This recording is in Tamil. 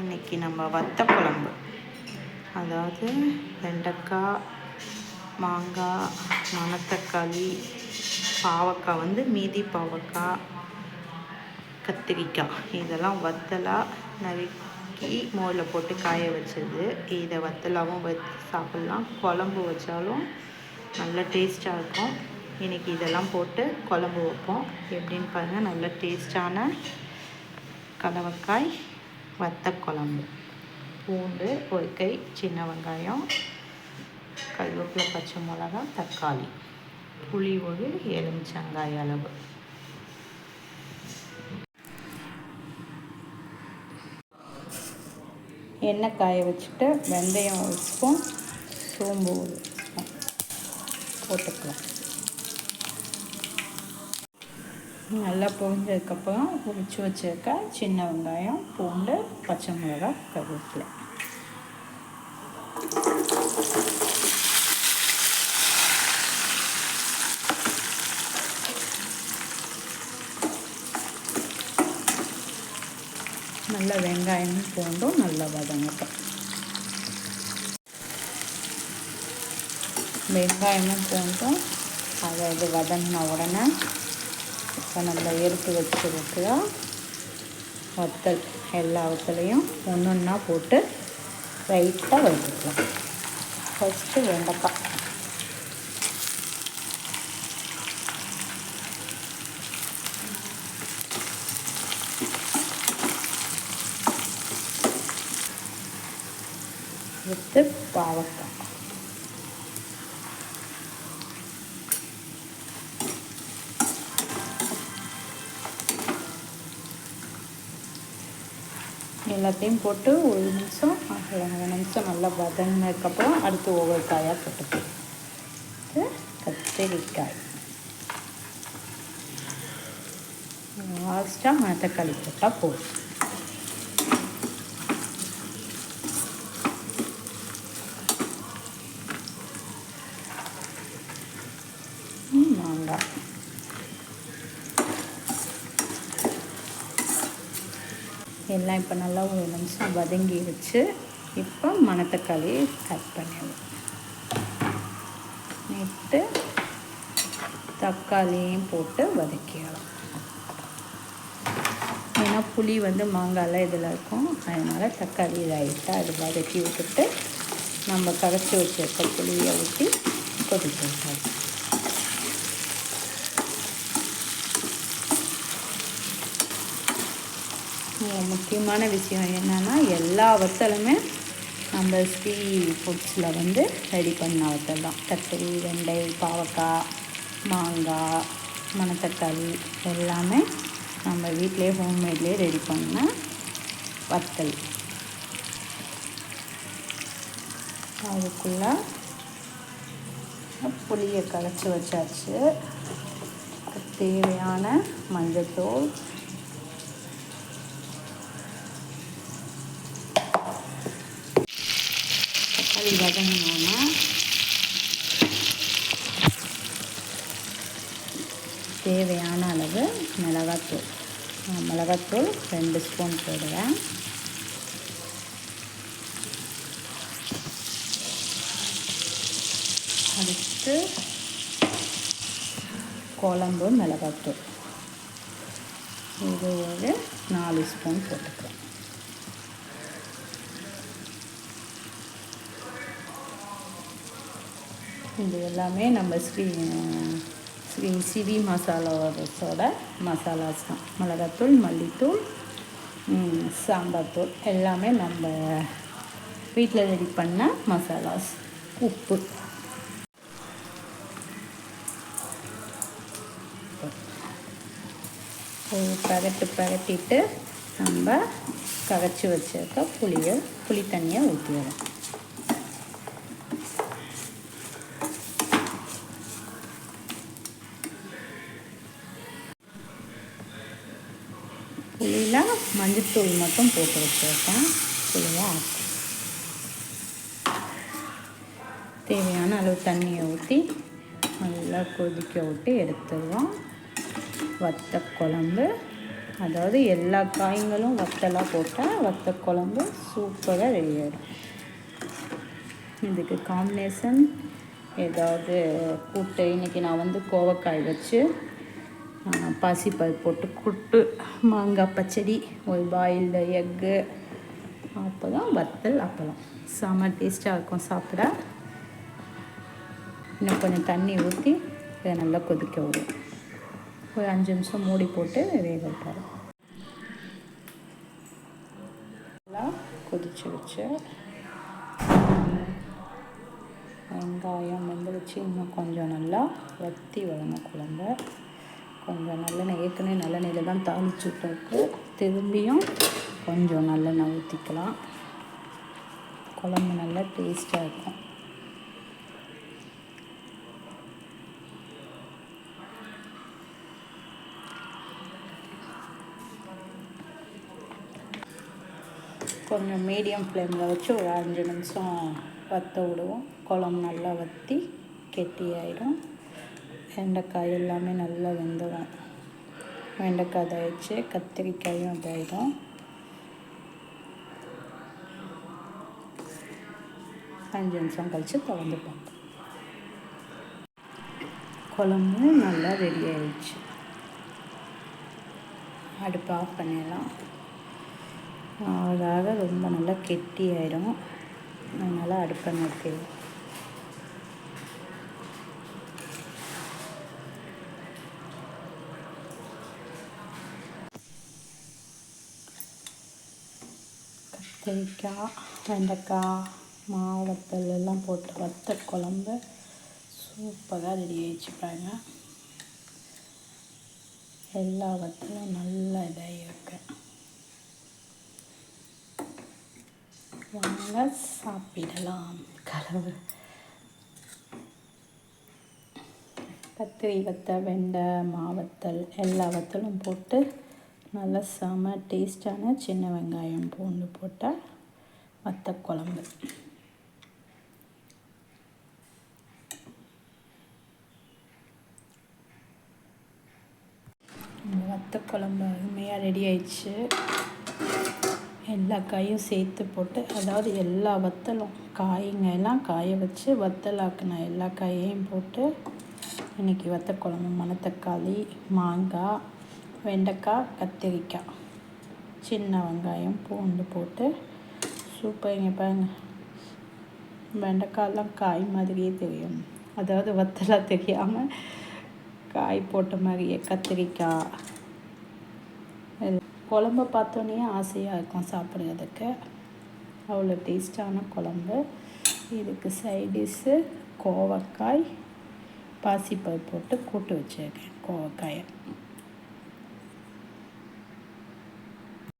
இன்றைக்கி நம்ம வத்த குழம்பு அதாவது வெண்டைக்காய் மாங்காய் மணத்தக்காளி பாவக்காய் வந்து மீதி பாவக்காய் கத்திரிக்காய். இதெல்லாம் வத்தலாக நறுக்கி மோரில் போட்டு காய வச்சது. இதை வத்தலாகவும் வச்சு சாப்பிட்லாம். குழம்பு வச்சாலும் நல்லா டேஸ்ட்டாக இருக்கும். இன்றைக்கி இதெல்லாம் போட்டு குழம்பு வைப்போம். எப்படின்னு பாருங்கள் நல்ல டேஸ்டான கலவக்காய். வத்த குழம்பு. பூண்டு ஒரு கை சின்ன வெங்காயம் கருவேப்பிலை பச்சை மிளகா தக்காளி. புளி ஒரு எலுமிச்சங்காய் அளவு. எண்ணெய் காய வச்சுட்டு வெந்தயம் ஒரு ஸ்பூன் சோம்பு ஒரு ஸ்பூன். போட்டுக்கலாம். நல்லா பொரிஞ்சதுக்கப்புறம் உரிச்சு வச்சுருக்க சின்ன வெங்காயம் பூண்டு பச்சை மிளகா கருவேப்பிலை. நல்ல வெங்காயமும் பூண்டும் நல்லா வதங்கட்டும். வெங்காயமும் பூண்டும் அதை இது வதங்கின உடனே இப்போ நம்ம எடுத்து வச்சுருக்கிற வத்தல் எல்லா வத்தலையும் ஒன்று ஒன்றா போட்டு ரைட்டாக வச்சுக்கலாம் ஃபஸ்ட்டு வெண்டைக்காய். வித்து பாவக்காய். எல்லாத்தையும் போட்டு ஒரு நிமிஷம் ரெண்டு நிமிஷம் நல்லா வதங்கினதுக்கப்புறம் அடுத்து ஒவ்வொரு காயாக போட்டு கத்திரிக்காய். லாஸ்ட்டாக மணத்தக்காளி போட்டால் போதும். மாங்காய். எல்லாம் இப்போ நல்லா ஒரு நிமிஷம் வதங்கிடுச்சு இப்போ மணத்தக்காளி கட் பண்ணிடுவோம் நெட்டு தக்காளியும் போட்டு வதக்கிடலாம். ஏன்னா புளி வந்து மாங்காயில் இதில் இருக்கும். அதனால் தக்காளி லைட்டாக அது வதக்கி விட்டுட்டு நம்ம கரைச்சி வச்சுருக்க புளியை ஊற்றி கொதிக்க வைக்கலாம் முக்கியமான விஷயம் என்னென்னா எல்லா வத்தலுமே நம்ம ஸ்ரீ ஃபுட்ஸில் வந்து ரெடி பண்ண வத்தல் தான். கத்திரி வெண்டை பாவக்காய் மாங்காய் மணத்தக்காளி எல்லாமே நம்ம வீட்டிலே ஹோம்மேட்லேயே ரெடி பண்ண வத்தல். அதுக்குள்ளே புளியை கரைச்சி வச்சாச்சு. தேவையான மஞ்சத்தூள் தக்காளி வதங்கினோன்னா தேவையான அளவு மிளகாத்தூள். மிளகாத்தூள் ரெண்டு ஸ்பூன் போடுவேன் அடுத்து குழம்பு மிளகாத்தூள். இது ஒரு நாலு ஸ்பூன் போட்டுக்கிறேன் இது எல்லாமே நம்ம ஸ்ரீ ஸ்ரீ சிவி மசாலாவோட மசாலாஸ் தான். மிளகாத்தூள் மல்லித்தூள் சாம்பார் தூள் எல்லாமே நம்ம வீட்டில் ரெடி பண்ண மசாலாஸ். உப்பு. ஒரு பரட்டு பரட்டிட்டு நம்ம கரைச்சி வச்சிருக்க புளியை புளி தண்ணியை ஊற்றிடுறோம் புளியில் மஞ்சத்தூள் மட்டும் போட்டு வச்சுருக்கேன். புளியை ஆக்கும் தேவையான அளவு தண்ணியை ஊற்றி நல்லா கொதிக்க விட்டு எடுத்துடுவோம் வத்த குழம்பு அதாவது எல்லா காய்களும் வத்தலாக போட்டால் வத்த குழம்பு சூப்பராக ரெடி ஆகிடும் இதுக்கு காம்பினேஷன் ஏதாவது கூட்டு இன்றைக்கி நான் வந்து கோவக்காய் வச்சு பாசிப்பால் போட்டு கொட்டு மாங்காய் பச்சடி ஒரு பாயில்டு எக்கு அப்பளம் வத்தல் அப்பளம். செம்ம டேஸ்ட்டாக இருக்கும் சாப்பிட. இன்னும் கொஞ்சம் தண்ணி ஊற்றி இதை நல்லா கொதிக்க விடும் ஒரு அஞ்சு நிமிஷம் மூடி போட்டு வேக வைப்பார் நல்லா கொதிச்சு வச்சு வெங்காயம் வெந்துருச்சு இன்னும் கொஞ்சம் நல்லா வத்தி வரணும் குழம்ப. கொஞ்சம் நல்லெண்ணெய் ஏற்கனவே நல்லெண்ணெயில் தான் தாளிச்சு விட்டுருக்கு. திரும்பியும் கொஞ்சம் நல்லெண்ணெய் ஊற்றிக்கலாம் குழம்பு நல்லா டேஸ்ட்டாக இருக்கும். கொஞ்சம் மீடியம் ஃப்ளேமில் வச்சு ஒரு அஞ்சு நிமிஷம் வற்ற விடுவோம். குழம்பு நல்லா வற்றி கெட்டியாயிடும். வெண்டைக்காய் எல்லாமே நல்லா வெந்துடும். வெண்டைக்காய் இதாகிடுச்சு கத்திரிக்காயும் இதாகிடும் அஞ்சு நிமிஷம் கழித்து திறந்து பார்ப்போம். குழம்பு நல்லா ரெடி ஆயிடுச்சு. அடுப்பு ஆஃப் பண்ணிடலாம். அதாக ரொம்ப நல்லா கெட்டி ஆயிடும் அதனால் அடுப்பை நிறுத்திடுவோம் கத்திரிக்காய் வெண்டைக்காய் மாவத்தல் எல்லாம் போட்டு வத்த குழம்பு. சூப்பராக ரெடி ஆகிடுச்சு பாருங்க. எல்லா வத்தலும் நல்லா இதாக இருக்கு. வாங்க சாப்பிடலாம். கலவு. கத்திரி வத்த வெண்டை மாவத்தல் எல்லா வத்தலும் போட்டு நல்லா செம டேஸ்டான சின்ன வெங்காயம் பூண்டு போட்டால் வத்த குழம்பு. வத்த குழம்பு அருமையாக ரெடி ஆயிடுச்சு. எல்லா காயும் சேர்த்து போட்டு அதாவது எல்லா வத்தலும் காய்ங்க எல்லாம் காய வச்சு வத்தலாக்குன எல்லா காயையும் போட்டு இன்றைக்கி வத்த குழம்பு மணத்தக்காளி மாங்காய் வெண்டைக்காய் கத்திரிக்காய். சின்ன வெங்காயம் பூண்டு போட்டு சூப்பரிங்க பாருங்க. வெண்டைக்காயெல்லாம் காய் மாதிரியே தெரியும். அதாவது வத்தலாக தெரியாமல் காய் போட்ட மாதிரியே கத்திரிக்காய். குழம்ப பார்த்தோன்னே ஆசையாக இருக்கும் சாப்பிட்றதுக்கு. அவ்வளோ டேஸ்டான குழம்பு. இதுக்கு சைடிஷ்ஷு கோவக்காய் பாசிப்பருப்பு போட்டு கூட்டு வச்சுருக்கேன் கோவக்காயை.